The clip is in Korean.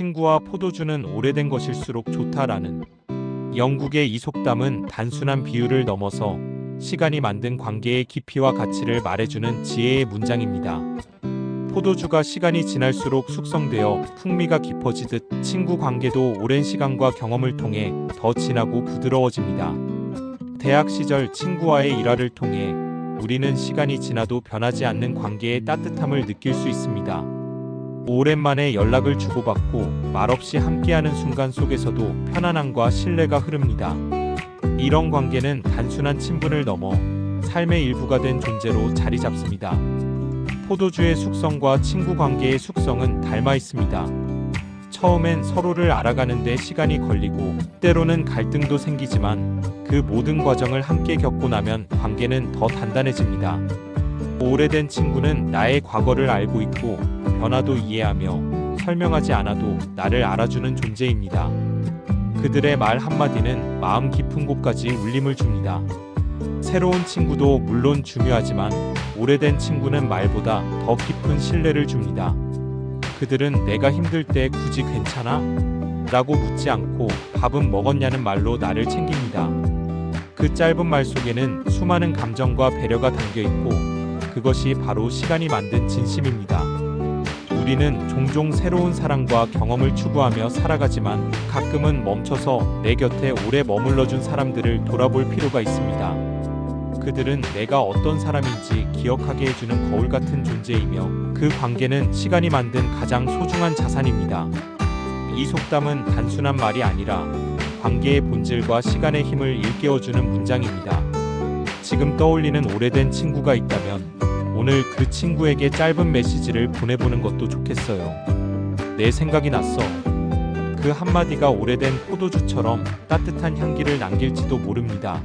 친구와 포도주는 오래된 것일수록 좋다라는 영국의 이 속담은 단순한 비유를 넘어서 시간이 만든 관계의 깊이와 가치를 말해주는 지혜의 문장입니다. 포도주가 시간이 지날수록 숙성되어 풍미가 깊어지듯 친구 관계도 오랜 시간과 경험을 통해 더 진하고 부드러워집니다. 대학 시절 친구와의 일화를 통해 우리는 시간이 지나도 변하지 않는 관계의 따뜻함을 느낄 수 있습니다. 오랜만에 연락을 주고받고 말없이 함께하는 순간 속에서도 편안함과 신뢰가 흐릅니다. 이런 관계는 단순한 친분을 넘어 삶의 일부가 된 존재로 자리 잡습니다. 포도주의 숙성과 친구 관계의 숙성은 닮아 있습니다. 처음엔 서로를 알아가는데 시간이 걸리고 때로는 갈등도 생기지만 그 모든 과정을 함께 겪고 나면 관계는 더 단단해집니다. 오래된 친구는 나의 과거를 알고 있고 변화도 이해하며 설명하지 않아도 나를 알아주는 존재입니다. 그들의 말 한마디는 마음 깊은 곳까지 울림을 줍니다. 새로운 친구도 물론 중요하지만 오래된 친구는 말보다 더 깊은 신뢰를 줍니다. 그들은 내가 힘들 때 굳이 괜찮아? 라고 묻지 않고 밥은 먹었냐는 말로 나를 챙깁니다. 그 짧은 말 속에는 수많은 감정과 배려가 담겨 있고 그것이 바로 시간이 만든 진심입니다. 우리는 종종 새로운 사랑과 경험을 추구하며 살아가지만 가끔은 멈춰서 내 곁에 오래 머물러준 사람들을 돌아볼 필요가 있습니다. 그들은 내가 어떤 사람인지 기억하게 해주는 거울 같은 존재이며 그 관계는 시간이 만든 가장 소중한 자산입니다. 이 속담은 단순한 말이 아니라 관계의 본질과 시간의 힘을 일깨워주는 문장입니다. 지금 떠올리는 오래된 친구가 있다면 오늘 그 친구에게 짧은 메시지를 보내보는 것도 좋겠어요. 내 생각이 났어. 그 한마디가 오래된 포도주처럼 따뜻한 향기를 남길지도 모릅니다.